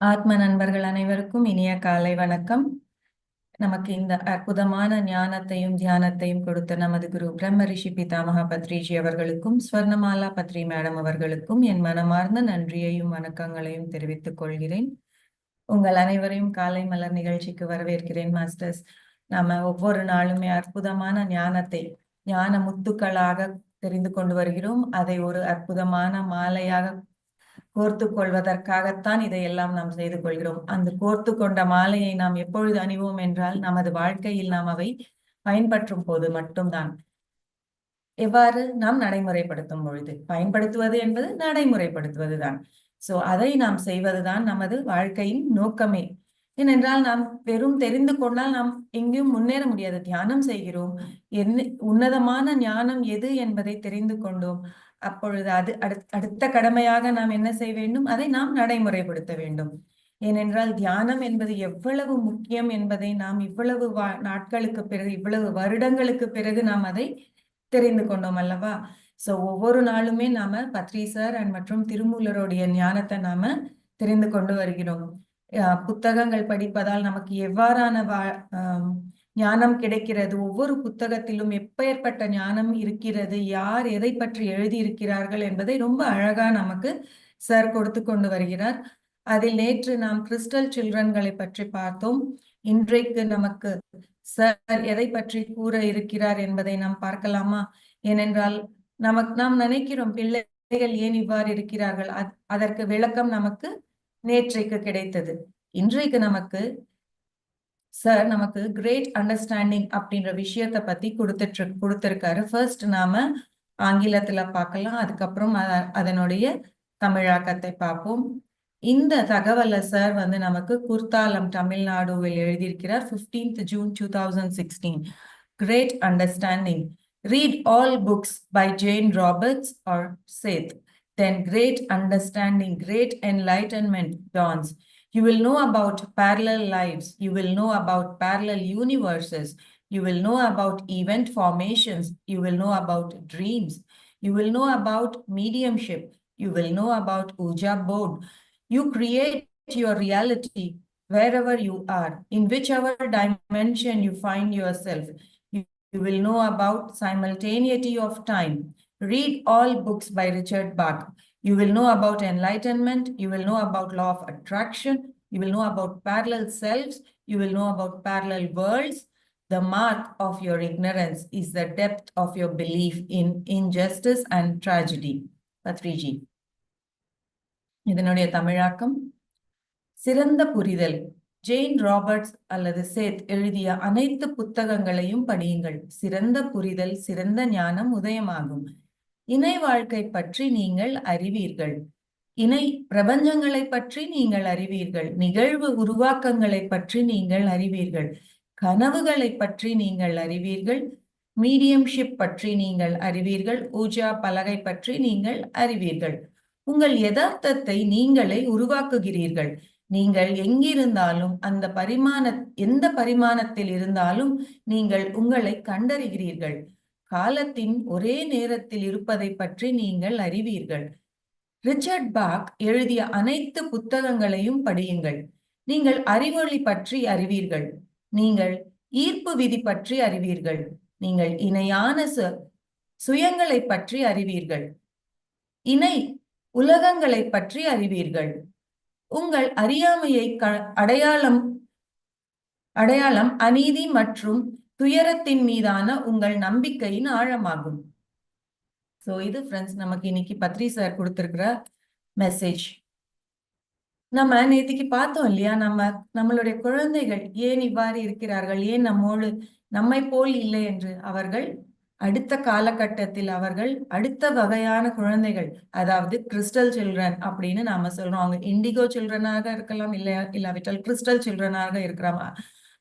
ஆத்ம நண்பர்கள் அனைவருக்கும் இனிய காலை வணக்கம். நமக்கு இந்த அற்புதமான ஞானத்தையும் தியானத்தையும் கொடுத்த நமது குரு பிரம்ம ரிஷி பிதாமகா பத்ரிஜி அவர்களுக்கும் ஸ்வர்ணமாலா பத்ரி மேடம் அவர்களுக்கும் என் மனமார்ந்த நன்றியையும் வணக்கங்களையும் தெரிவித்துக் கொள்கிறேன். உங்கள் அனைவரையும் காலை மலர் நிகழ்ச்சிக்கு வரவேற்கிறேன் மாஸ்டர்ஸ். நாம ஒவ்வொரு நாளுமே அற்புதமான ஞானத்தை ஞான முத்துக்களாக தெரிந்து கொண்டு வருகிறோம். அதை ஒரு அற்புதமான மாலையாக கோர்த்து கொள்வதற்காகத்தான் இதையெல்லாம் நாம் செய்து கொள்கிறோம். அந்த கோர்த்து கொண்ட மாலையை நாம் எப்பொழுது அணிவோம் என்றால் நமது வாழ்க்கையில் நாம் அவை பயன்பற்றும் போது மட்டும்தான். எவ்வாறு? நாம் நடைமுறைப்படுத்தும் பொழுது. பயன்படுத்துவது என்பது நடைமுறைப்படுத்துவதுதான். சோ அதை நாம் செய்வதுதான் நமது வாழ்க்கையின் நோக்கமே. ஏனென்றால் நாம் வெறும் தெரிந்து கொண்டால் நாம் எங்கேயும் முன்னேற முடியாது. தியானம் செய்கிறோம். என்ன உன்னதமான ஞானம் எது என்பதை தெரிந்து கொண்டோம். அப்பொழுது அது அடுத்த கடமையாக நாம் என்ன செய்ய வேண்டும்? அதை நாம் நடைமுறைப்படுத்த வேண்டும். ஏனென்றால் தியானம் என்பது எவ்வளவு முக்கியம் என்பதை நாம் இவ்வளவு நாட்களுக்கு பிறகு இவ்வளவு வருடங்களுக்கு பிறகு நாம் அதை தெரிந்து கொண்டோம் அல்லவா? சோ ஒவ்வொரு நாளுமே நாம பத்ரி சார் அண்ட் மற்றும் திருமூலருடைய ஞானத்தை நாம தெரிந்து கொண்டு வருகிறோம். புத்தகங்கள் படிப்பதால் நமக்கு எவ்வாறான ஞானம் கிடைக்கிறது. ஒவ்வொரு புத்தகத்திலும் எப்பேற்பட்ட ஞானம் இருக்கிறது? யார் எதை பற்றி எழுதியிருக்கிறார்கள் என்பதை ரொம்ப அழகா நமக்கு சார் கொடுத்து கொண்டு வருகிறார். அதில் நேற்று நாம் கிறிஸ்டல் சில்ட்ரன்களை பற்றி பார்த்தோம். இன்றைக்கு நமக்கு சார் எதை பற்றி கூற இருக்கிறார் என்பதை நாம் பார்க்கலாமா? ஏனென்றால் நமக்கு நாம் நினைக்கிறோம் பிள்ளைகள் ஏன் இவ்வாறு இருக்கிறார்கள்? அதற்கு விளக்கம் நமக்கு நேற்றைக்கு கிடைத்தது. இன்றைக்கு நமக்கு சார் நமக்கு கிரேட் அண்டர்ஸ்டாண்டிங் அப்படின்ற விஷயத்த பத்தி கொடுத்துட்டு கொடுத்துருக்காரு. ஃபர்ஸ்ட் நாம ஆங்கிலத்துல பார்க்கலாம். அதுக்கப்புறம் அதனுடைய தமிழாக்கத்தை பார்ப்போம். இந்த தகவலை சார் வந்து நமக்கு குர்தாலம் தமிழ்நாடுவில் எழுதியிருக்கிறார். Fifteenth June two thousand sixteen great understanding read all books by Jane Roberts or Seth then great understanding great enlightenment dance You will know about parallel lives. You will know about parallel universes. You will know about event formations. You will know about dreams. You will know about mediumship. You will know about Uja board. You create your reality wherever you are, in whichever dimension you find yourself. You, you will know about simultaneity of time. Read all books by Richard Bach. You will know about enlightenment. You will know about law of attraction. You will know about parallel selves. You will know about parallel worlds. The mark of your ignorance is the depth of your belief in injustice and tragedy. Badriji இதனுடைய தமிழாக்கம் சிறந்த புரிதல் Jain Roberts அல்லது சேத் எழுதிய அனைத்து புத்தகங்களையும் படியுங்கள் சிறந்த புரிதல் சிறந்த ஞானம் உதயமாகும் இணை வாழ்க்கை பற்றி நீங்கள் அறிவீர்கள். இணை பிரபஞ்சங்களை பற்றி நீங்கள் அறிவீர்கள். நிகழ்வு உருவாக்கங்களை பற்றி நீங்கள் அறிவீர்கள். கனவுகளை பற்றி நீங்கள் அறிவீர்கள். மீடியம்ஷிப் பற்றி நீங்கள் அறிவீர்கள். ஊஜா பலகை பற்றி நீங்கள் அறிவீர்கள். உங்கள் யதார்த்தத்தை நீங்களே உருவாக்குகிறீர்கள். நீங்கள் எங்கிருந்தாலும் அந்த பரிமாண எந்த பரிமாணத்தில் இருந்தாலும் நீங்கள் உங்களை கண்டறிகிறீர்கள். காலத்தின் ஒரே நேரத்தில் இருப்பதை பற்றி நீங்கள் அறிவீர்கள். ரிச்சர்ட் பாக் எழுதிய அனைத்து புத்தகங்களையும் படியுங்கள். நீங்கள் அறிவொளி பற்றி அறிவீர்கள். நீங்கள் ஈர்ப்பு விதி பற்றி அறிவீர்கள். நீங்கள் இணையான சு சுயங்களை பற்றி அறிவீர்கள். இணை உலகங்களை பற்றி அறிவீர்கள். உங்கள் அறியாமையை அடையாளம் அடையாளம் அநீதி மற்றும் துயரத்தின் மீதான உங்கள் நம்பிக்கையின் ஆழமாகும். ஸோ இது ஃப்ரெண்ட்ஸ் நமக்கு இன்னைக்கு பத்ரி சார் கொடுத்திருக்கிற மெசேஜ் நம்ம நேத்திக்கு பார்த்தோம் இல்லையா? நம்ம நம்மளுடைய குழந்தைகள் ஏன் இவ்வாறு இருக்கிறார்கள்? ஏன் நம்மோடு நம்மை போல் இல்லை என்று? அவர்கள் அடுத்த காலகட்டத்தில் அவர்கள் அடுத்த வகையான குழந்தைகள் அதாவது கிறிஸ்டல் சில்ட்ரன் அப்படின்னு நாம சொல்றோம். அவங்க இண்டிகோ சில்ட்ரனாக இருக்கலாம் இல்லையா? இல்லாவிட்டால் கிறிஸ்டல் சில்ட்ரனாக இருக்கிறாங்க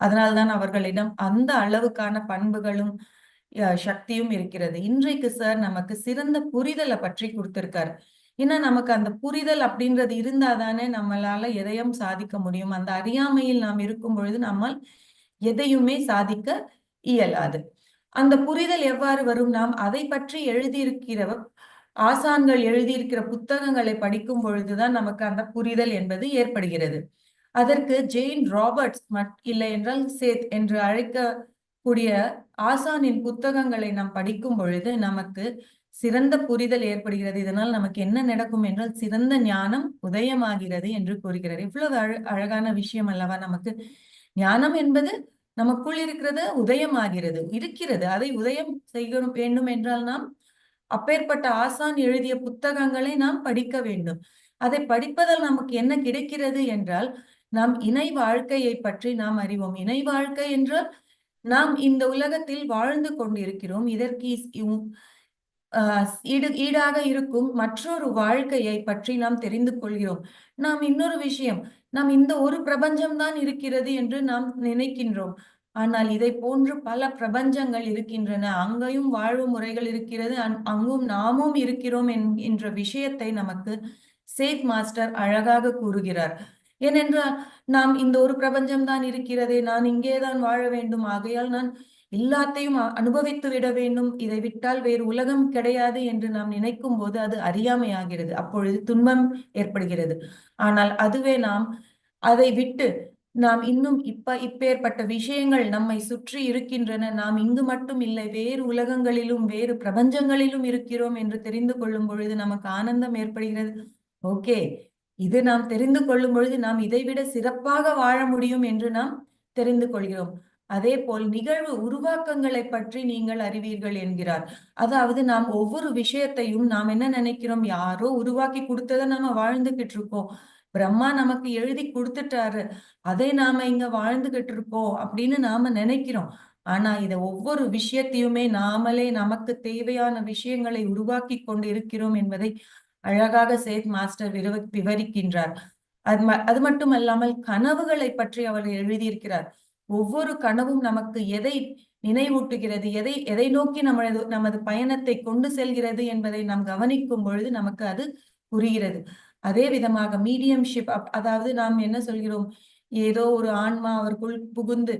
அதனால்தான் அவர்களிடம் அந்த அளவுக்கான பண்புகளும் சக்தியும் இருக்கிறது. இன்றைக்கு சார் நமக்கு சிறந்த புரிதலை பற்றி கொடுத்திருக்காரு. ஏன்னா நமக்கு அந்த புரிதல் அப்படின்றது இருந்தாதானே நம்மளால எதையும் சாதிக்க முடியும். அந்த அறியாமையில் நாம் இருக்கும் பொழுது நம்மால் எதையுமே சாதிக்க இயலாது. அந்த புரிதல் எவ்வாறு வரும்? நாம் அதை பற்றி எழுதியிருக்கிற ஆசான்கள் எழுதியிருக்கிற புத்தகங்களை படிக்கும் பொழுதுதான் நமக்கு அந்த புரிதல் என்பது ஏற்படுகிறது. அதற்கு ஜெயின் ராபர்ட்ஸ் இல்லை என்றால் சேத் என்று அழைக்கக்கூடிய ஆசானின் புத்தகங்களை நாம் படிக்கும் பொழுது நமக்கு சிறந்த புரிதல் ஏற்படுகிறது. இதனால் நமக்கு என்ன நடக்கும் என்றால் சிறந்த ஞானம் உதயமாகிறது என்று கூறுகிறார். இவ்வளவு அழ அழகான விஷயம் அல்லவா? நமக்கு ஞானம் என்பது நமக்குள் இருக்கிறது உதயமாகிறது இருக்கிறது. அதை உதயம் செய்ய வேண்டும் என்றால் நாம் அப்பேற்பட்ட ஆசான் எழுதிய புத்தகங்களை நாம் படிக்க வேண்டும். அதை படிப்பதால் நமக்கு என்ன கிடைக்கிறது என்றால் நாம் இணை வாழ்க்கையை பற்றி நாம் அறிவோம். இணை வாழ்க்கை என்றால் நாம் இந்த உலகத்தில் வாழ்ந்து கொண்டிருக்கிறோம். இதற்கு ஈடு ஈடாக இருக்கும் மற்றொரு வாழ்க்கையை பற்றி நாம் தெரிந்து கொள்கிறோம். நாம் இன்னொரு விஷயம் நாம் இந்த ஒரு பிரபஞ்சம்தான் இருக்கிறது என்று நாம் நினைக்கின்றோம். ஆனால் இதை போன்று பல பிரபஞ்சங்கள் இருக்கின்றன. அங்கேயும் வாழ்வு முறைகள் இருக்கிறது. அங்கும் நாமும் இருக்கிறோம் என்கின்ற விஷயத்தை நமக்கு சேத் மாஸ்டர் அழகாக கூறுகிறார். ஏனென்றால் நாம் இந்த ஒரு பிரபஞ்சம் தான் இருக்கிறதே நான் இங்கேதான் வாழ வேண்டும். ஆகையால் நான் எல்லாத்தையும் அனுபவித்து விட வேண்டும். இதை விட்டால் வேறு உலகம் கிடையாது என்று நாம் நினைக்கும் போது அது அறியாமையாகிறது. அப்பொழுது துன்பம் ஏற்படுகிறது. ஆனால் அதுவே நாம் அதை விட்டு நாம் இன்னும் இப்ப இப்பேற்பட்ட விஷயங்கள் நம்மை சுற்றி இருக்கின்றன. நாம் இங்கு மட்டும் இல்லை வேறு உலகங்களிலும் வேறு பிரபஞ்சங்களிலும் இருக்கிறோம் என்று தெரிந்து கொள்ளும் பொழுது நமக்கு ஆனந்தம் ஏற்படுகிறது. ஓகே. இது நாம் தெரிந்து கொள்ளும் பொழுது நாம் இதைவிட சிறப்பாக வாழ முடியும் என்று நாம் தெரிந்து கொள்கிறோம். அதே போல் நிகழ்வு உருவாக்கங்களை பற்றி நீங்கள் அறிவீர்கள் என்கிறார். அதாவது நாம் ஒவ்வொரு விஷயத்தையும் நாம் என்ன நினைக்கிறோம்? யாரோ உருவாக்கி கொடுத்ததை நாம வாழ்ந்துகிட்டு இருக்கோம். பிரம்மா நமக்கு எழுதி கொடுத்துட்டாரு. அதை நாம இங்க வாழ்ந்துகிட்டு இருக்கோம் அப்படின்னு நாம நினைக்கிறோம். ஆனா இத ஒவ்வொரு விஷயத்தையுமே நாமளே நமக்கு தேவையான விஷயங்களை உருவாக்கி கொண்டு இருக்கிறோம் என்பதை அழகாக சேத் மாஸ்டர் விவரிக்கின்றார். அது அது மட்டுமல்லாமல் கனவுகளை பற்றி அவர் எழுதியிருக்கிறார். ஒவ்வொரு கனவும் நமக்கு எதை நினைவூட்டுகிறது எதை எதை நோக்கி நமது நமது பயணத்தை கொண்டு செல்கிறது என்பதை நாம் கவனிக்கும் பொழுது நமக்கு அது புரிகிறது. அதே விதமாக மீடியம்ஷிப் அதாவது நாம் என்ன சொல்கிறோம்? ஏதோ ஒரு ஆன்மா அவருக்குள் புகுந்து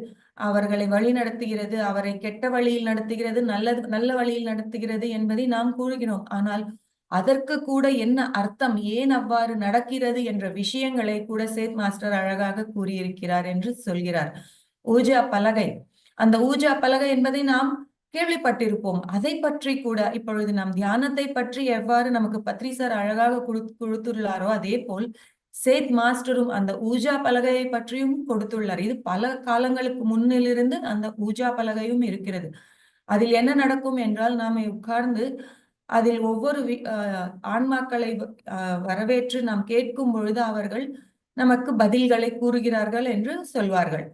அவர்களை வழி நடத்துகிறது அவரை கெட்ட வழியில் நடத்துகிறது நல்லது நல்ல வழியில் நடத்துகிறது என்பதை நாம் கூறுகிறோம். ஆனால் அதற்கு கூட என்ன அர்த்தம்? ஏன் அவ்வாறு நடக்கிறது என்ற விஷயங்களை கூட சேத் மாஸ்டர் அழகாக கூறியிருக்கிறார் என்று சொல்கிறார். ஊஜா பலகை. அந்த ஊஜா பலகை என்பதை நாம் கேள்விப்பட்டிருப்போம். அதை பற்றி கூட இப்பொழுது நாம் தியானத்தை பற்றி எவ்வாறு நமக்கு பத்ரி சார் அழகாக கொடுத்துள்ளாரோ அதே போல் சேத் மாஸ்டரும் அந்த ஊஜா பலகையை பற்றியும் கொடுத்துள்ளார். இது பல காலங்களுக்கு முன்னிலிருந்து அந்த ஊஜா பலகையும் இருக்கிறது. அதில் என்ன நடக்கும் என்றால் நாம உட்கார்ந்து அதில் ஒவ்வொரு ஆன்மாக்களை வரவேற்று நாம் கேட்கும் பொழுது அவர்கள் நமக்கு பதில்களை கூறுகிறார்கள் என்று சொல்வார்கள்.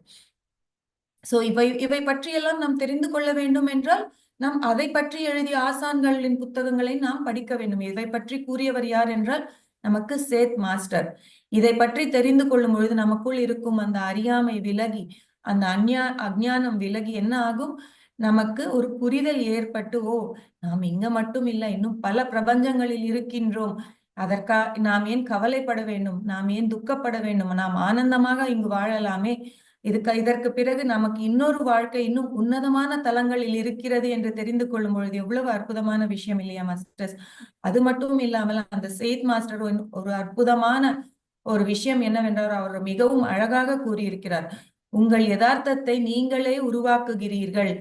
சோ இவை இவை பற்றியெல்லாம் நாம் தெரிந்து கொள்ள வேண்டும் என்றால் நாம் அதை பற்றி எழுதிய ஆசான்களின் புத்தகங்களை நாம் படிக்க வேண்டும். இதை பற்றி கூறியவர் யார் என்றால் நமக்கு சேத் மாஸ்டர். இதை பற்றி தெரிந்து கொள்ளும் பொழுது நமக்குள் இருக்கும் அந்த அறியாமை விலகி அந்த அந்யா அஜ்ஞானம் விலகி என்ன ஆகும்? நமக்கு ஒரு புரிதல் ஏற்பட்டு ஓ நாம் இங்க மட்டும் இல்லை இன்னும் பல பிரபஞ்சங்களில் இருக்கின்றோம். அதற்கா நாம் ஏன் கவலைப்பட வேண்டும்? நாம் ஏன் துக்கப்பட வேண்டும்? நாம் ஆனந்தமாக இங்கு வாழலாமே. இதுக்கு இதற்கு பிறகு நமக்கு இன்னொரு வாழ்க்கை இன்னும் உன்னதமான தலங்களில் இருக்கிறது என்று தெரிந்து கொள்ளும் பொழுது எவ்வளவு அற்புதமான விஷயம் இல்லையா மாஸ்டர்ஸ் அது மட்டும் இல்லாமல் அந்த சேத் மாஸ்டர் ஒரு அற்புதமான ஒரு விஷயம் என்னவென்றால் அவர் மிகவும் அழகாக கூறியிருக்கிறார். உங்கள் யதார்த்தத்தை நீங்களே உருவாக்குகிறீர்கள்.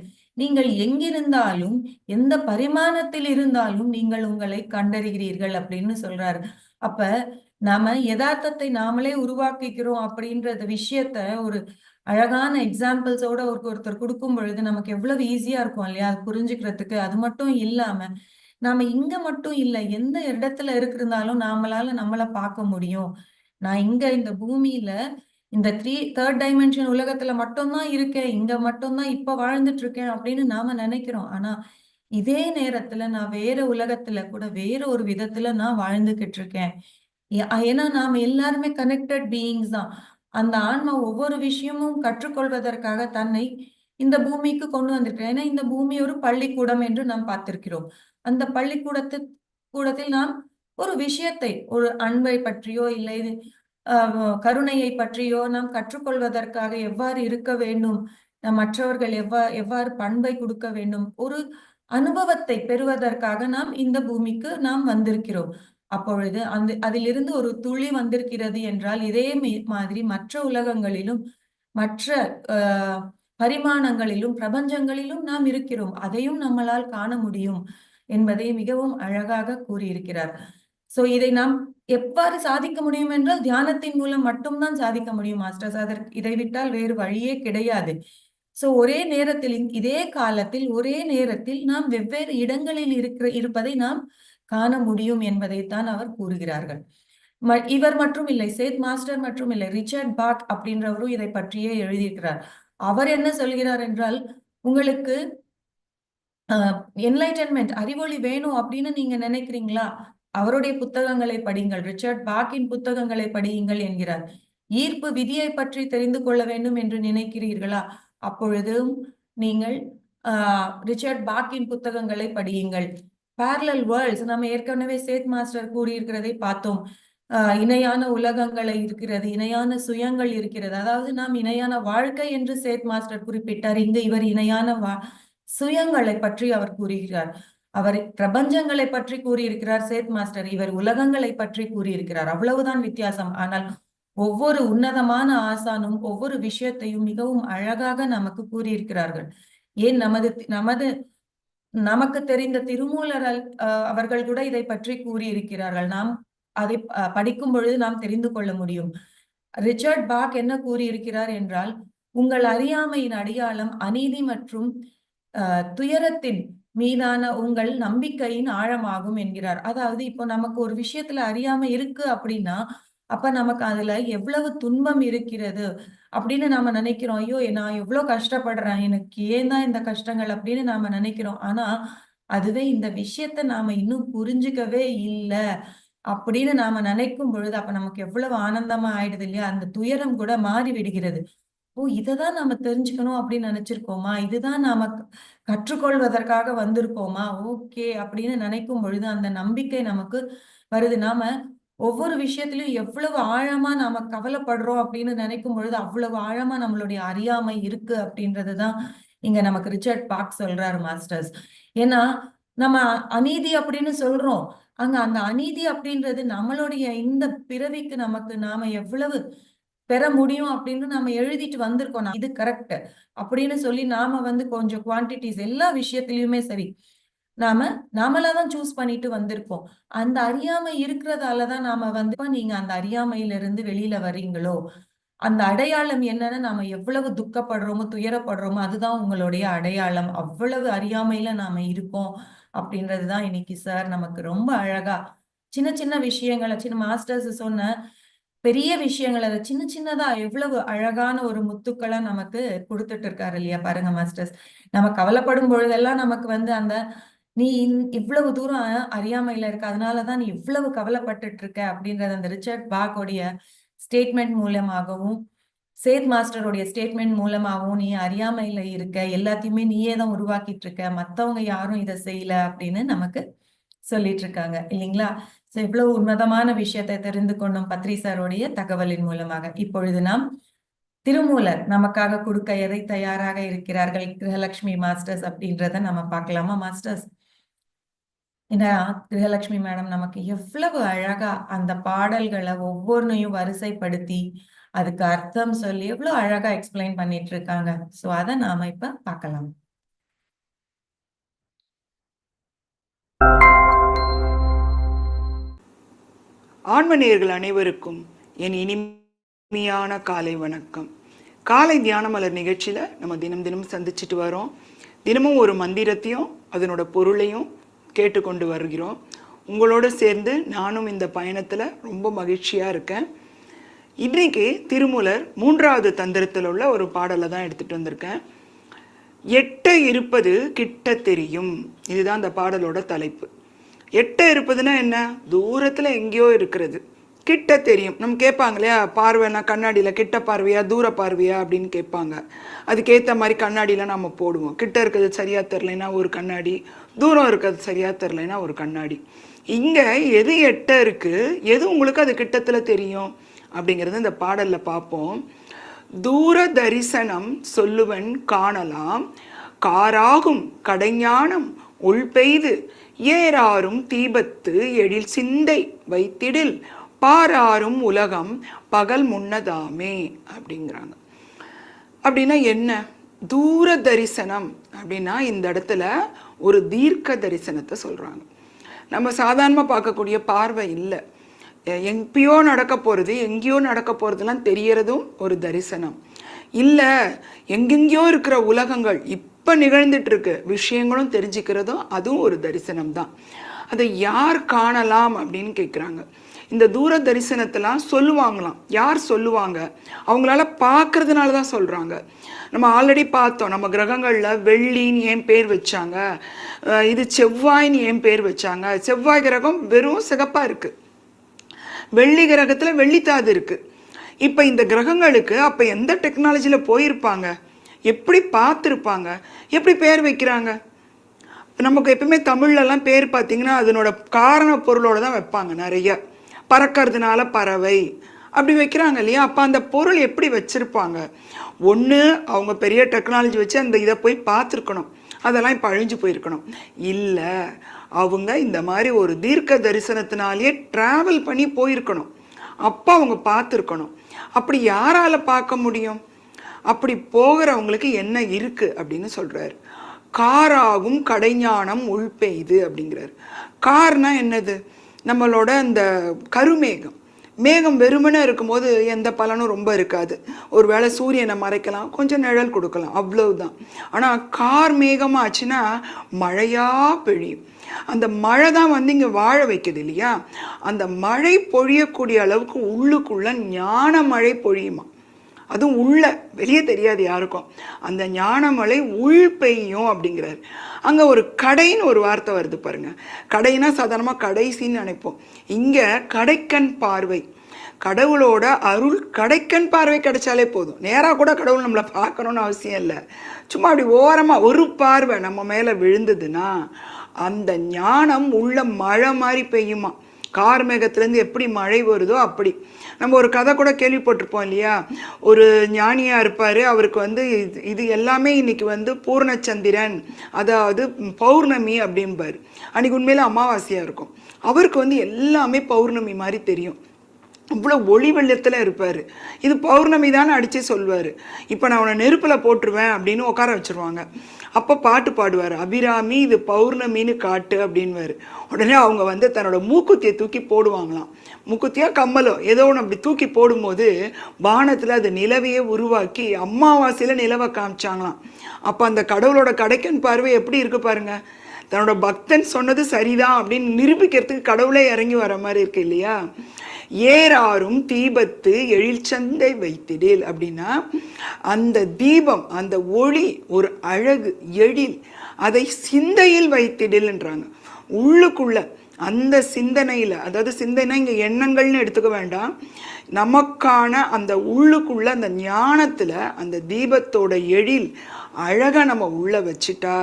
நீங்கள் எங்கிருந்தாலும் எந்த பரிமாணத்தில் இருந்தாலும் நீங்கள் உங்களை கண்டறிகிறீர்கள் அப்படின்னு சொல்றாரு. அப்ப நாம யதார்த்தத்தை நாமளே உருவாக்கிக்கிறோம் அப்படின்றத விஷயத்த ஒரு அழகான எக்ஸாம்பிள்ஸோட ஒரு ஒருத்தர் கொடுக்கும் பொழுது நமக்கு எவ்வளவு ஈஸியா இருக்கும் இல்லையா? அது புரிஞ்சுக்கிறதுக்கு. அது மட்டும் இல்லாம நாம இங்க மட்டும் இல்ல எந்த இடத்துல இருக்கிறதாலும் நாமளால நம்மள பார்க்க முடியும். நான் இங்க இந்த பூமியில இந்த த்ரீ தேர்ட் டைமென்ஷன் உலகத்துல மட்டும்தான் இருக்கேன் இங்க மட்டும்தான் இப்ப வாழ்ந்துட்டு இருக்கேன் அப்படின்னு நாம நினைக்கிறோம். ஆனா இதே நேரத்துல நான் வேற உலகத்துல கூட வேற ஒரு விதத்துல நான் வாழ்ந்துகிட்டு இருக்கேன் ஏன்னா நாம எல்லாருமே கனெக்டட் பீயிங்ஸ் தான். அந்த ஆன்மா ஒவ்வொரு விஷயமும் கற்றுக்கொள்வதற்காக தன்னை இந்த பூமிக்கு கொண்டு வந்திருக்கிறேன் ஏன்னா இந்த பூமி ஒரு பள்ளிக்கூடம் என்று நாம் பார்த்திருக்கிறோம். அந்த பள்ளிக்கூடத்து கூடத்தில் நாம் ஒரு விஷயத்தை ஒரு அன்பை பற்றியோ இல்லை கருணையை பற்றியோ நாம் கற்றுக்கொள்வதற்காக எவ்வாறு இருக்க வேண்டும்? நம் மற்றவர்கள் எவ்வா எவ்வாறு பண்பை கொடுக்க வேண்டும்? ஒரு அனுபவத்தை பெறுவதற்காக நாம் இந்த பூமிக்கு நாம் வந்திருக்கிறோம். அப்பொழுது அந்த அதிலிருந்து ஒரு துளி வந்திருக்கிறது என்றால் இதே மாதிரி மற்ற உலகங்களிலும் மற்ற ஆஹ், பரிமாணங்களிலும் பிரபஞ்சங்களிலும் நாம் இருக்கிறோம். அதையும் நம்மளால் காண முடியும் என்பதை மிகவும் அழகாக கூறியிருக்கிறார். சோ இதை நாம் எவ்வாறு சாதிக்க முடியும் என்றால் தியானத்தின் மூலம் மட்டும்தான் சாதிக்க முடியும் மாஸ்டர்ஸ் அதற்கு இதை விட்டால் வேறு வழியே கிடையாது. சோ ஒரே நேரத்தில் இதே காலத்தில் ஒரே நேரத்தில் நாம் வெவ்வேறு இடங்களில் இருக்கிற இருப்பதை நாம் காண முடியும் என்பதைத்தான் அவர் கூறுகிறார்கள். ம- இவர் மற்றும் இல்லை சேத் மாஸ்டர் மற்றும் இல்லை ரிச்சர்ட் பாட் அப்படின்றவரும் இதை பற்றியே எழுதியிருக்கிறார். அவர் என்ன சொல்கிறார் என்றால் உங்களுக்கு என்லைட்டன்மெண்ட் அறிவொளி வேணும் அப்படின்னு நீங்க நினைக்கிறீங்களா? அவருடைய புத்தகங்களை படியுங்கள். ரிச்சர்ட் பாக்கின் புத்தகங்களை படியுங்கள் என்கிறார். ஈர்ப்பு விதியை பற்றி தெரிந்து கொள்ள வேண்டும் என்று நினைக்கிறீர்களா? அப்பொழுதும் நீங்கள் ஆஹ் ரிச்சர்ட் பாக்கின் புத்தகங்களை படியுங்கள். பேரலல் வேர்ல்ட்ஸ் நம்ம ஏற்கனவே சேத் மாஸ்டர் கூறியிருக்கிறதை பார்த்தோம். ஆஹ் இணையான உலகங்களை இருக்கிறது இணையான சுயங்கள் இருக்கிறது. அதாவது நாம் இணையான வாழ்க்கை என்று சேத் மாஸ்டர் குறிப்பிட்டார். இங்கு இவர் இணையான வா சுயங்களை பற்றி அவர் கூறுகிறார். அவர் பிரபஞ்சங்களை பற்றி கூறியிருக்கிறார் சேத் மாஸ்டர். இவர் உலகங்களை பற்றி கூறியிருக்கிறார். அவ்வளவுதான் வித்தியாசம். ஆனால் ஒவ்வொரு உன்னதமான ஆசானும் ஒவ்வொரு விஷயத்தையும் மிகவும் அழகாக நமக்கு கூறியிருக்கிறார்கள். ஏன் நமது நமது நமக்கு தெரிந்த திருமூலர் அவர்கள் கூட இதை பற்றி கூறியிருக்கிறார்கள். நாம் அதை படிக்கும் பொழுது நாம் தெரிந்து கொள்ள முடியும். ரிச்சர்ட் பாக் என்ன கூறியிருக்கிறார் என்றால் உங்கள் அறியாமையின் அடையாளம் அநீதி மற்றும் துயரத்தின் மீதான உங்கள் நம்பிக்கையின் ஆழமாகும் என்கிறார். அதாவது இப்போ நமக்கு ஒரு விஷயத்துல அறியாம இருக்கு அப்படின்னா அப்ப நமக்கு அதுல எவ்வளவு துன்பம் இருக்கிறது அப்படின்னு நாம நினைக்கிறோம். ஐயோ நான் எவ்வளவு கஷ்டப்படுறேன் எனக்கு ஏன் தான் இந்த கஷ்டங்கள் அப்படின்னு நாம நினைக்கிறோம். ஆனா அதுவே இந்த விஷயத்த நாம இன்னும் புரிஞ்சுக்கவே இல்லை அப்படின்னு நாம நினைக்கும் பொழுது அப்ப நமக்கு எவ்வளவு ஆனந்தமா ஆயிடுது இல்லையா? அந்த துயரம் கூட மாறி விடுகிறது ஓ இததான் நாம தெரிஞ்சுக்கணும் அப்படின்னு நினைச்சிருக்கோமா? இதுதான் நாம கற்றுக்கொள்வதற்காக வந்திருக்கோமா? ஓகே. அப்படின்னு நினைக்கும் பொழுது அந்த நம்பிக்கை நமக்கு வருது. நாம ஒவ்வொரு விஷயத்திலும் எவ்வளவு ஆழமா நாம கவலைப்படுறோம் அப்படின்னு நினைக்கும் பொழுது அவ்வளவு ஆழமா நம்மளுடைய அறியாமை இருக்கு அப்படின்றதுதான் இங்க நமக்கு ரிச்சர்ட் பாக் சொல்றாரு மாஸ்டர்ஸ். ஏன்னா நம்ம அநீதி அப்படின்னு சொல்றோம். அங்க அந்த அநீதி அப்படின்றது நம்மளுடைய இந்த பிறவிக்கு நமக்கு நாம எவ்வளவு பெற முடியும் அப்படின்னு நாம எழுதிட்டு வந்திருக்கோம். இது கரெக்ட் அப்படின்னு சொல்லி நாம வந்து கொஞ்சம் குவான்டிட்டிஸ் எல்லா விஷயத்திலயுமே சரி நாம நாமளா தான் சூஸ் பண்ணிட்டு வந்திருக்கோம். அந்த அறியாமை இருக்கிறதால தான் நாம வந்து நீங்க அந்த அறியாமையில இருந்து வெளியில வர்றீங்களோ அந்த அடையாளம் என்னன்னு நாம எவ்வளவு துக்கப்படுறோமோ துயரப்படுறோமோ அதுதான் உங்களுடைய அடையாளம். அவ்வளவு அறியாமையில நாம இருக்கோம் அப்படின்றதுதான் இன்னைக்கு சார் நமக்கு ரொம்ப அழகா சின்ன சின்ன விஷயங்களை சின்ன மாஸ்டர்ஸ் சொன்ன பெரிய விஷயங்கள் அதை சின்ன சின்னதா எவ்வளவு அழகான ஒரு முத்துக்களா நமக்கு கொடுத்துட்டு இருக்காரு இல்லையா பாருங்க மாஸ்டர்ஸ். நம்ம கவலைப்படும் பொழுதெல்லாம் நமக்கு வந்து அந்த நீ இந்- இவ்வளவு தூரம் அறியாமையில இருக்க அதனாலதான் நீ இவ்வளவு கவலைப்பட்டுட்டு இருக்க அப்படின்றது அந்த ரிச்சர்ட் பாக்கோடைய ஸ்டேட்மெண்ட் மூலமாகவும் சேத் மாஸ்டருடைய ஸ்டேட்மெண்ட் மூலமாகவும் நீ அறியாமையில இருக்க எல்லாத்தையுமே நீயே தான் உருவாக்கிட்டு இருக்க மத்தவங்க யாரும் இதை செய்யல அப்படின்னு நமக்கு சொல்லிட்டு இருக்காங்க இல்லைங்களா. சோ இவ்வளவு உன்னதமான விஷயத்தை தெரிந்து கொண்டோம் பத்ரிசாருடைய தகவலின் மூலமாக இப்பொழுது நாம் திருமூலர் நமக்காக கொடுக்க எதை தயாராக இருக்கிறார்கள்? கிரகலட்சுமி மாஸ்டர்ஸ் அப்படின்றத நம்ம பார்க்கலாமா மாஸ்டர்ஸ்? ஏன்னா கிரகலட்சுமி மேடம் நமக்கு எவ்வளவு அழகா அந்த பாடல்களை ஒவ்வொன்றையும் வரிசைப்படுத்தி அதுக்கு அர்த்தம் சொல்லி எவ்வளவு அழகா எக்ஸ்பிளைன் பண்ணிட்டு இருக்காங்க. சோ அதை நாம இப்ப பார்க்கலாம். ஆன்மநேயர்கள் அனைவருக்கும் என் இனிமையான காலை வணக்கம். காலை தியான மலர் நிகழ்ச்சியில் நம்ம தினம் தினம் சந்திச்சுட்டு வரோம். தினமும் ஒரு மந்திரத்தையும் அதனோட பொருளையும் கேட்டுக்கொண்டு வருகிறோம். உங்களோடு சேர்ந்து நானும் இந்த பயணத்தில் ரொம்ப மகிழ்ச்சியாக இருக்கேன். இன்றைக்கு திருமூலர் மூன்றாவது தந்திரத்தில் உள்ள ஒரு பாடலை தான் எடுத்துகிட்டு வந்திருக்கேன். எட்ட இருப்பது கிட்ட தெரியும். இதுதான் அந்த பாடலோட தலைப்பு. எட்ட இருப்பதுன்னா என்ன? தூரத்தில் எங்கேயோ இருக்கிறது. கிட்ட தெரியும். நம்ம கேட்பாங்க இல்லையா? பார்வைனா கண்ணாடியில் கிட்ட பார்வையா தூர பார்வையா அப்படின்னு கேட்பாங்க. அதுக்கேற்ற மாதிரி கண்ணாடியில் நம்ம போடுவோம். கிட்ட இருக்கிறது சரியாக தெரிலனா ஒரு கண்ணாடி தூரம் இருக்கிறது சரியாக தெரிலனா ஒரு கண்ணாடி. இங்கே எது எட்ட இருக்குது எது உங்களுக்கு அது கிட்டத்தில் தெரியும்? அப்படிங்கிறது இந்த பாடலில் பார்ப்போம். தூர தரிசனம் சொல்லுவன் காணலாம். காராகும் கடைஞானம் உள் பெய்து ஏறாரும் தீபத்து எழில் சிந்தை வைத்திடில் பாராரும் உலகம் பகல் முன்னதாமே அப்படிங்கிறாங்க. அப்படின்னா என்ன? தூர தரிசனம் அப்படின்னா இந்த இடத்துல ஒரு தீர்க்க தரிசனத்தை சொல்றாங்க. நம்ம சாதாரணமாக பார்க்கக்கூடிய பார்வை இல்லை. எங்கேயோ நடக்க போகிறது எங்கேயோ நடக்க போகிறதுலாம் தெரியறதும் ஒரு தரிசனம். இல்லை எங்கெங்கேயோ இருக்கிற உலகங்கள் இப் இப்போ நிகழ்ந்துட்டு இருக்கு விஷயங்களும் தெரிஞ்சுக்கிறதும் அதுவும் ஒரு தரிசனம் தான் அதை யார் காணலாம் அப்படின்னு கேட்குறாங்க இந்த தூர தரிசனத்தெல்லாம் சொல்லுவாங்களாம். யார் சொல்லுவாங்க? அவங்களால பார்க்கறதுனால தான் சொல்கிறாங்க நம்ம ஆல்ரெடி பார்த்தோம். நம்ம கிரகங்களில் வெள்ளின்னு ஏன் பேர் வச்சாங்க? இது செவ்வாய்ன்னு ஏன் பேர் வச்சாங்க? செவ்வாய் கிரகம் வெறும் சிகப்பாக இருக்குது வெள்ளி கிரகத்தில் வெள்ளித்தாது இருக்குது இப்போ இந்த கிரகங்களுக்கு அப்போ எந்த டெக்னாலஜியில் போயிருப்பாங்க? எப்படி பார்த்துருப்பாங்க? எப்படி பேர் வைக்கிறாங்க? நமக்கு எப்பவுமே தமிழ்லலாம் பேர் பார்த்தீங்கன்னா அதனோட காரண பொருளோடு தான் வைப்பாங்க நிறைய. பறக்கிறதுனால பறவை. அப்படி வைக்கிறாங்க இல்லையா? அப்போ அந்த பொருள் எப்படி வச்சுருப்பாங்க? ஒன்று அவங்க பெரிய டெக்னாலஜி வச்சு அந்த இதை போய் பார்த்துருக்கணும். அதெல்லாம் இப்போ அழிஞ்சு போயிருக்கணும். இல்லை அவங்க இந்த மாதிரி ஒரு தீர்க்க தரிசனத்தினாலேயே ட்ராவல் பண்ணி போயிருக்கணும். அப்போ அவங்க பார்த்துருக்கணும். அப்படி யாரால் பார்க்க முடியும்? அப்படி போகிறவங்களுக்கு என்ன இருக்கு அப்படின்னு சொல்றாரு. காராகும் கடைஞானம் உள்பெய்து அப்படிங்கிறார். கார்னா என்னது? நம்மளோட அந்த கருமேகம். மேகம் வெறுமனே இருக்கும்போது எந்த பலனும் ரொம்ப இருக்காது. ஒருவேளை சூரியனை மறைக்கலாம் கொஞ்சம் நிழல் கொடுக்கலாம் அவ்வளவுதான். ஆனால் கார் மேகமாச்சுன்னா மழையாக பெய்யும் அந்த மழை தான் வந்து இங்கே வாழ வைக்குது இல்லையா? அந்த மழை பொழியக்கூடிய அளவுக்கு உள்ளுக்குள்ள ஞான மழை பொழியுமா? அதுவும் உள்ள வெளியே தெரியாது யாருக்கும். அந்த ஞானமலை உள் பெய்யும் அப்படிங்கிறாரு. அங்கே ஒரு கடைன்னு ஒரு வார்த்தை வருது பாருங்கள் கடைனா சாதாரணமாக கடைசின்னு நினைப்போம். இங்கே கடைக்கண் பார்வை. கடவுளோட அருள் கடைக்கண் பார்வை கிடைச்சாலே போதும். நேராக கூட கடவுள் நம்மளை பார்க்கணும்னு அவசியம் இல்லை. சும்மா அப்படி ஓரமாக ஒரு பார்வை நம்ம மேலே விழுந்ததுன்னா அந்த ஞானம் உள்ள மழை மாதிரி பெய்யுமா? கார்மேகத்துலேருந்து எப்படி மழை வருதோ அப்படி. நம்ம ஒரு கதை கூட கேள்விப்பட்டிருப்போம் இல்லையா? ஒரு ஞானியாக இருப்பார். அவருக்கு வந்து இது- இது எல்லாமே இன்னைக்கு வந்து பூர்ணச்சந்திரன் அதாவது பௌர்ணமி அப்படிம்பார். அன்றைக்கி உண்மையில் அமாவாசையாக இருக்கும். அவருக்கு வந்து எல்லாமே பௌர்ணமி மாதிரி தெரியும். இவ்வளோ ஒளி வெள்ளத்தில் இருப்பார். இது பௌர்ணமி தானே அடித்து சொல்வார். இப்போ நான் அவனை நெருப்பில் போட்டுருவேன் அப்படின்னு உட்கார வச்சிருவாங்க. அப்போ பாட்டு பாடுவார். அபிராமி இது பௌர்ணமின்னு காட்டு அப்படின்வார் உடனே அவங்க வந்து தன்னோட மூக்குத்தியை தூக்கி போடுவாங்களாம். மூக்குத்தியா கம்மலோ? ஏதோ ஒன்று அப்படி தூக்கி போடும்போது வானத்தில் அது நிலவையே உருவாக்கி அம்மாவாசையில் நிலவை காமிச்சாங்களாம். அப்போ அந்த கடவுளோட கடைக்கன் பார்வை எப்படி இருக்கு பாருங்க. தன்னோட பக்தன் சொன்னது சரிதான் அப்படின்னு நிரூபிக்கிறதுக்கு கடவுளே இறங்கி வர மாதிரி இருக்கு இல்லையா? ஏறாரும் தீபத்து எழில்சந்தை வைத்திடில். அப்படின்னா அந்த தீபம் அந்த ஒளி ஒரு அழகு எழில் அதை சிந்தையில் வைத்திடில்ன்றாங்க. உள்ளுக்குள்ள அந்த சிந்தனையில் அதாவது சிந்தனை இங்கே எண்ணங்கள்னு எடுத்துக்க வேண்டாம். நமக்கான அந்த உள்ளுக்குள்ள அந்த ஞானத்தில் அந்த தீபத்தோட எழில் அழகை நம்ம உள்ளே வச்சுட்டா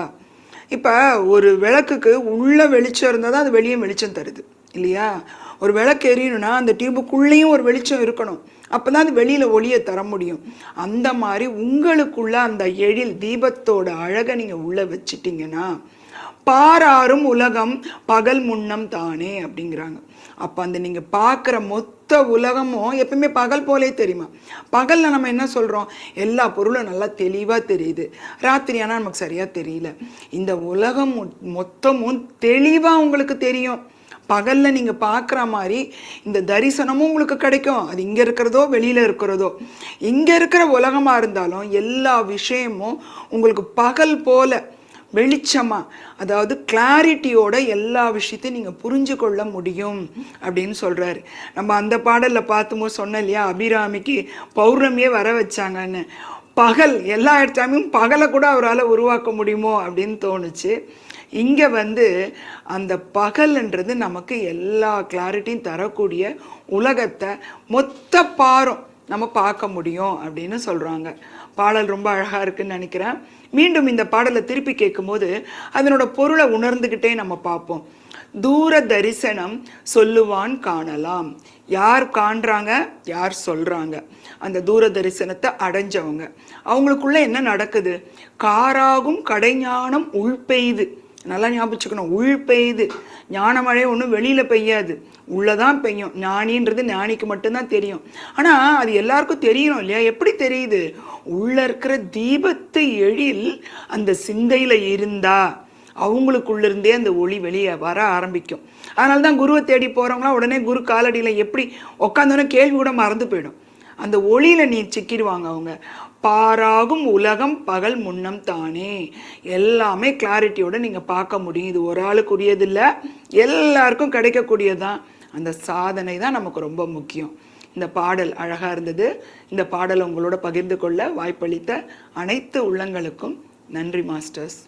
இப்போ ஒரு விளக்குக்கு உள்ளே வெளிச்சம் இருந்தால் தான் அது வெளியே வெளிச்சம் தருது இல்லையா? ஒரு விளக்கு எரியணும்னா அந்த டியூபுக்குள்ளேயும் ஒரு வெளிச்சம் இருக்கணும். அப்போ தான் அது வெளியில் ஒளியை தர முடியும். அந்த மாதிரி உங்களுக்குள்ள அந்த எழில் தீபத்தோட அழகை நீங்கள் உள்ளே வச்சிட்டிங்கன்னா பாராரும் உலகம் பகல் முன்னம் தானே அப்படிங்கிறாங்க. அப்போ அந்த நீங்கள் பார்க்குற மொத்த உலகமும் எப்பவுமே பகல் போலே தெரியுமா? பகலில் நம்ம என்ன சொல்கிறோம் எல்லா பொருளும் நல்லா தெளிவாக தெரியுது. ராத்திரி ஆனால் நமக்கு சரியாக தெரியல. இந்த உலகம் மொத்தமும் தெளிவாக உங்களுக்கு தெரியும். பகலில் நீங்கள் பார்க்குற மாதிரி இந்த தரிசனமும் உங்களுக்கு கிடைக்கும். அது இங்கே இருக்கிறதோ வெளியில் இருக்கிறதோ. இங்கே இருக்கிற உலகமாக இருந்தாலும் எல்லா விஷயமும் உங்களுக்கு பகல் போல வெளிச்சமாக அதாவது கிளாரிட்டியோட எல்லா விஷயத்தையும் நீங்கள் புரிஞ்சு கொள்ள முடியும் அப்படின்னு சொல்கிறாரு நம்ம அந்த பாடலில் பார்த்தும்போது சொன்ன இல்லையா? அபிராமிக்கு பௌர்ணமியே வர வச்சாங்கன்னு. பகல் எல்லா இடத்தாமையும் பகலை கூட அவரால் உருவாக்க முடியுமோ அப்படின்னு தோணுச்சு. இங்கே வந்து அந்த பகல்ன்றது நமக்கு எல்லா கிளாரிட்டியும் தரக்கூடிய உலகத்தை மொத்த பாரம் நம்ம பார்க்க முடியும் அப்படின்னு சொல்கிறாங்க பாடல் ரொம்ப அழகாக இருக்குன்னு நினைக்கிறேன். மீண்டும் இந்த பாடலை திருப்பி கேட்கும்போது அதனோட பொருளை உணர்ந்துக்கிட்டே நம்ம பார்ப்போம். தூர தரிசனம் சொல்லுவான் காணலாம். யார் காண்றாங்க? யார் சொல்கிறாங்க அந்த தூர தரிசனத்தை அடைஞ்சவங்க. அவங்களுக்குள்ள என்ன நடக்குது? காராகும் கடைஞானம் உள்பெய்து. நல்லா ஞாபகம் உள் பெய்யுது. ஞான மழை ஒன்றும் வெளியில் பெய்யாது. உள்ளதான் பெய்யும். ஞானின்றது ஞானிக்கு மட்டும்தான் தெரியும். ஆனால் அது எல்லாருக்கும் தெரியணும் இல்லையா? எப்படி தெரியுது? உள்ள இருக்கிற தீபத்து எழில் அந்த சிந்தையில் இருந்தா அவங்களுக்குள்ளிருந்தே அந்த ஒளி வெளியே வர ஆரம்பிக்கும். அதனால தான் குருவை தேடி போகிறவங்களாம் உடனே குரு காலடியில் எப்படி உட்காந்தோன்னே கேள்வி கூட மறந்து போயிடும். அந்த ஒளியில் நீ சிக்கிடுவாங்க அவங்க. பாராகும் உலகம் பகல் முன்னம் தானே. எல்லாமே கிளாரிட்டியோட நீங்கள் பார்க்க முடியும். இது ஒரு ஆளுக்குரியதில்ல எல்லாருக்கும் கிடைக்கக்கூடியதுதான் அந்த சாதனை தான் நமக்கு ரொம்ப முக்கியம். இந்த பாடல் அழகாக இருந்தது. இந்த பாடலை உங்களோட பகிர்ந்து கொள்ள வாய்ப்பளித்த அனைத்து உள்ளங்களுக்கும் நன்றி மாஸ்டர்ஸ்.